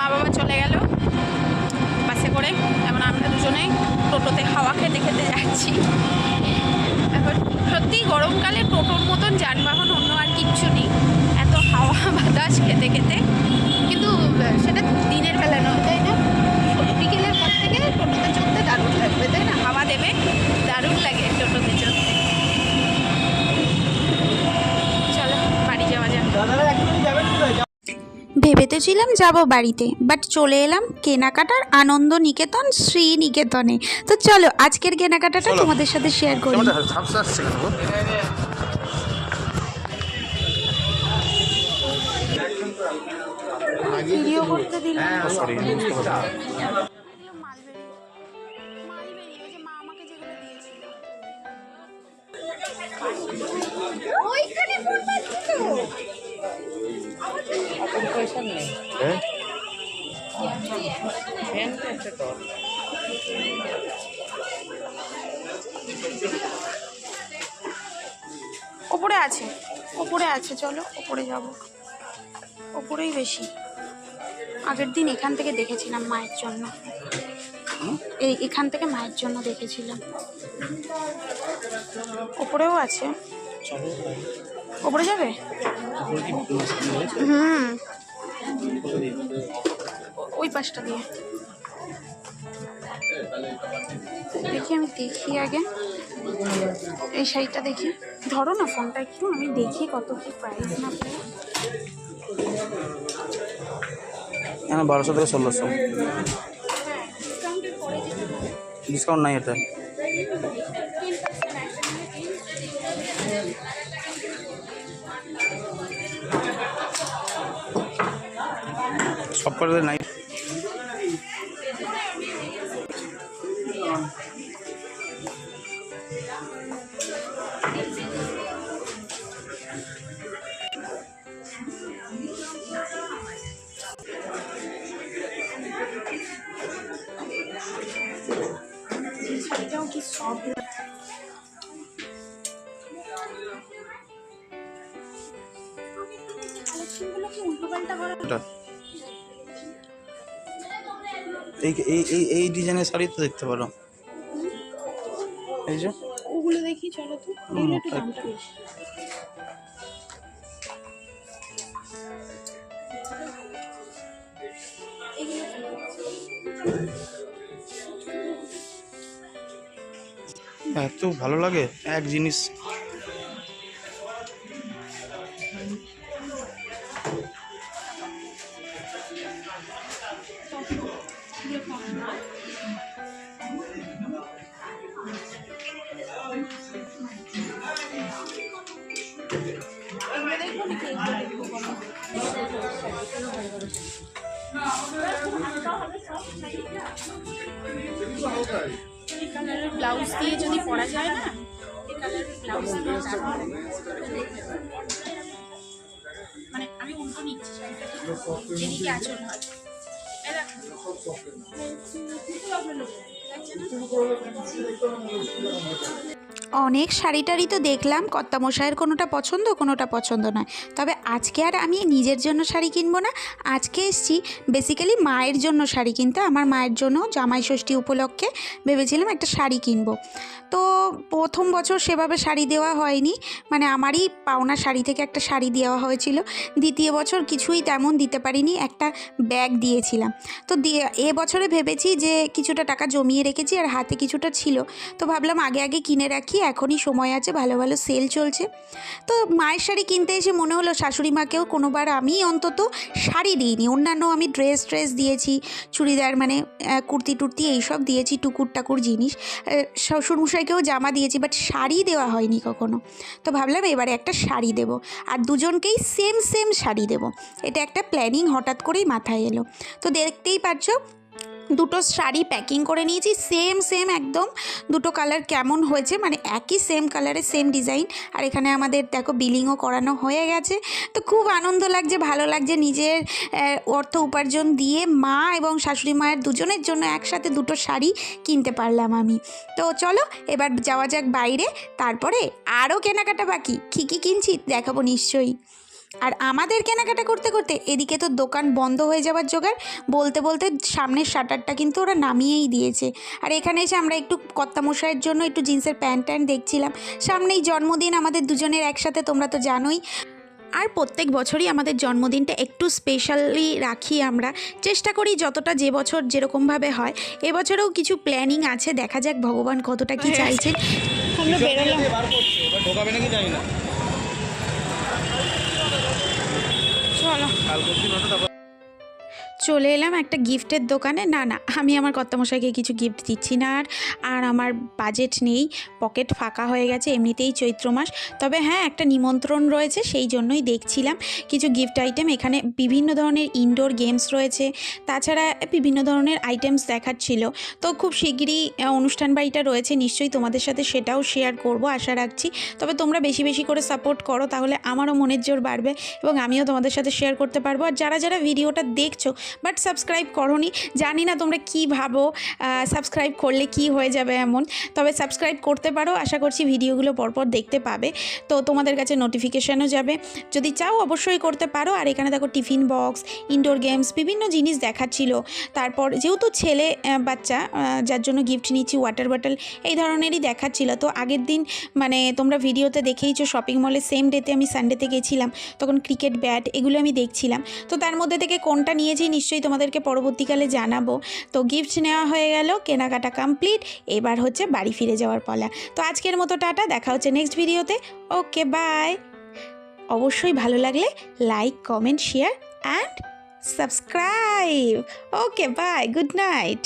মা বাবা চলে গেল বাসে করে। এখন আমরা দুজনে টোটোতে হাওয়া খেতে খেতে যাচ্ছি। এখন সত্যি গরমকালে টোটোর মতন যানবাহন অন্য আর কিচ্ছু নেই। এত হাওয়া, বাতাস খেতে খেতে। কিন্তু, সেটা দিনের বেলা নয়, তাই না? বিকেলের পর থেকে টোটোতে চলতে দারুণ লাগবে, তাই না? হাওয়া দেবে, দারুণ লাগে টোটোতে চলতে চলো, বাড়ি যাওয়া যাক। ভেবে তো ছিলাম যাব বাড়িতে বাট চলে এলাম কেনাকাটার আনন্দ নিকেতন শ্রী নিকেতনে তো চলো আজকের কেনাকাটাটা তোমাদের সাথে শেয়ার করি? ভিডিও করতে দিলাম। সরি বুঝতে পারছি হ্যাঁ? ওপরে আছে ওপরে আছে চলো ওপরে যাব। ওপরেই বেশি। আগের দিন এখান থেকে দেখেছিলাম মায়ের জন্য। এই এখান থেকে মায়ের জন্য দেখেছিলাম। ওপরেও আছে। ওপরে যাবে? হুম। ওই পাশটা দিয়ে। দেখি আমি দেখি আগে। এই শাড়িটা দেখি। ধরো না ফোনটা একটু, আমি দেখি কত কি প্রাইস না হ্যাঁ বারোশো থেকে ষোলোশো। ডিসকাউন্ট নাই এটা সব করে নাই কি সব কালেকশনগুলো করা এই এই এই ডিজাইনের শাড়ি তো দেখতে পারো। এই যে। ওগুলো দেখি চলো তো। এগুলো একটু দামটা বেশি। এত ভালো লাগে এক জিনিস। ব্লাউজ দিয়ে যদি পরা যায় না ব্লাউজ মানে আমি উল্টো নিচ্ছি এদিকে আঁচল হয়। এই দেখো। অনেক শাড়ি টাড়ি তো দেখলাম, কর্তামশাইয়ের কোনোটা পছন্দ কোনোটা পছন্দ নয়। তবে আজকে আর আমি নিজের জন্য শাড়ি কিনবো না। আজকে এসছি বেসিক্যালি মায়ের জন্য শাড়ি কিনতে। আমার মায়ের জন্য জামাই ষষ্ঠী উপলক্ষে ভেবেছিলাম একটা শাড়ি কিনবো। তো প্রথম বছর সেভাবে শাড়ি দেওয়া হয়নি। মানে আমারই পাওনা শাড়ি থেকে একটা শাড়ি দেওয়া হয়েছিল। দ্বিতীয় বছর কিছুই তেমন দিতে পারিনি, একটা ব্যাগ দিয়েছিলাম। তো দিয়ে, এ বছরে ভেবেছি যে কিছুটা টাকা জমিয়ে রেখেছি আর হাতে কিছুটা ছিল। তো ভাবলাম আগে আগে কিনে রাখি। এখনই সময় আছে, ভালো ভালো সেল চলছে। তো মায়ের শাড়ি কিনতে এসে মনে হলো শাশুড়ি মাকেও কোনোবার আমি অন্তত শাড়ি দিইনি। অন্যান্য আমি ড্রেস ট্রেস দিয়েছি, চুড়িদার মানে কুর্তি টুর্তি এইসব দিয়েছি, টুকুর টাকুর জিনিস। শ্বশুরমশাইকেও জামা দিয়েছি বাট শাড়ি দেওয়া হয়নি কখনো। তো ভাবলাম এবারে একটা শাড়ি দেবো, আর দুজনকেই সেম সেম শাড়ি দেবো। এটা একটা প্ল্যানিং হঠাৎ করেই মাথায় এলো। তো দেখতেই পাচ্ছ দুটো শাড়ি প্যাকিং করে নিয়েছি। সেম সেম একদম। দুটো কালার কেমন হয়েছে মানে একই সেম কালারের সেম ডিজাইন আর এখানে আমাদের দেখো বিলিংও করানো হয়ে গেছে। তো খুব আনন্দ লাগছে, ভালো লাগছে নিজের অর্থ উপার্জন দিয়ে মা এবং শাশুড়ি মায়ের দুজনের জন্য একসাথে দুটো শাড়ি কিনতে পারলাম আমি। তো চলো, এবার যাওয়া যাক বাইরে। তারপরে আরও কেনাকাটা বাকি। কী কী কিনছি, দেখাবো নিশ্চয়ই। আর আমাদের কেনাকাটা করতে করতে এদিকে তো দোকান বন্ধ হয়ে যাওয়ার জোগাড়। বলতে বলতে সামনের শাটারটা কিন্তু ওরা নামিয়েই দিয়েছে। আর এখানে এসে আমরা একটু কর্তামশাইয়ের জন্য একটু জিন্সের প্যান্ট ট্যান্ট দেখছিলাম। সামনেই জন্মদিন আমাদের দুজনের একসাথে তোমরা তো জানোই। আর প্রত্যেক বছরই আমাদের জন্মদিনটা একটু স্পেশালি রাখি আমরা। চেষ্টা করি যতটা যে বছর যেরকমভাবে হয়। এবছরেও কিছু প্ল্যানিং আছে দেখা যাক ভগবান কতটা কি চাইছেন। আমরা বেরোলাম বার করছে এবার ঢোকাবে নাকি জানি না চলো। কাল করছি নটা? তারপর চলে এলাম একটা গিফটের দোকানে। না না, আমি আমার কর্তামশাইকে কিছু গিফট দিচ্ছি না আর আর আমার বাজেট নেই। পকেট ফাঁকা হয়ে গেছে, এমনিতেই চৈত্র মাস। তবে হ্যাঁ একটা নিমন্ত্রণ রয়েছে, সেই জন্যই দেখছিলাম। কিছু গিফট আইটেম এখানে বিভিন্ন ধরনের ইনডোর গেমস রয়েছে। তাছাড়া বিভিন্ন ধরনের আইটেমস দেখাচ্ছিল তো খুব শিগগিরই অনুষ্ঠান বাড়িটা রয়েছে, নিশ্চয়ই তোমাদের সাথে সেটাও শেয়ার করব, আশা রাখছি। তবে তোমরা বেশি বেশি করে সাপোর্ট করো, তাহলে আমারও মনের জোর বাড়বে এবং আমিও তোমাদের সাথে শেয়ার করতে পারব। আর যারা যারা ভিডিওটা দেখছ বাট সাবস্ক্রাইব করনি। জানি না তোমরা কি ভাবো সাবস্ক্রাইব করলে কি হয়ে যাবে এমন। তবে সাবস্ক্রাইব করতে পারো, আশা করছি ভিডিওগুলো পরপর দেখতে পাবে। তো তোমাদের কাছে নোটিফিকেশানও যাবে। যদি চাও অবশ্যই করতে পারো। আর এখানে দেখো টিফিন বক্স ইনডোর গেমস বিভিন্ন জিনিস দেখাচ্ছিল। তারপর যেহেতু ছেলে বাচ্চা যার জন্য গিফট নিচ্ছি ওয়াটার বটল এই ধরনেরই দেখাচ্ছিল। তো আগের দিন মানে তোমরা ভিডিওতে দেখেইছো শপিং মলে সেম ডেতে আমি সানডেতে গেছিলাম। তখন ক্রিকেট ব্যাট এগুলো আমি দেখছিলাম। তো তার মধ্যে থেকে কোনটা নিয়েছি নিশ্চয়ই তোমাদেরকে পরবর্তীকালে জানাব। তো গিফট নেওয়া হয়ে গেল, কেনাকাটা কমপ্লিট এবার হচ্ছে বাড়ি ফিরে যাওয়ার পালা। তো আজকের মতো টাটা, দেখা হচ্ছে নেক্সট ভিডিওতে ওকে বাই অবশ্যই ভালো লাগলে like comment share and subscribe okay bye good night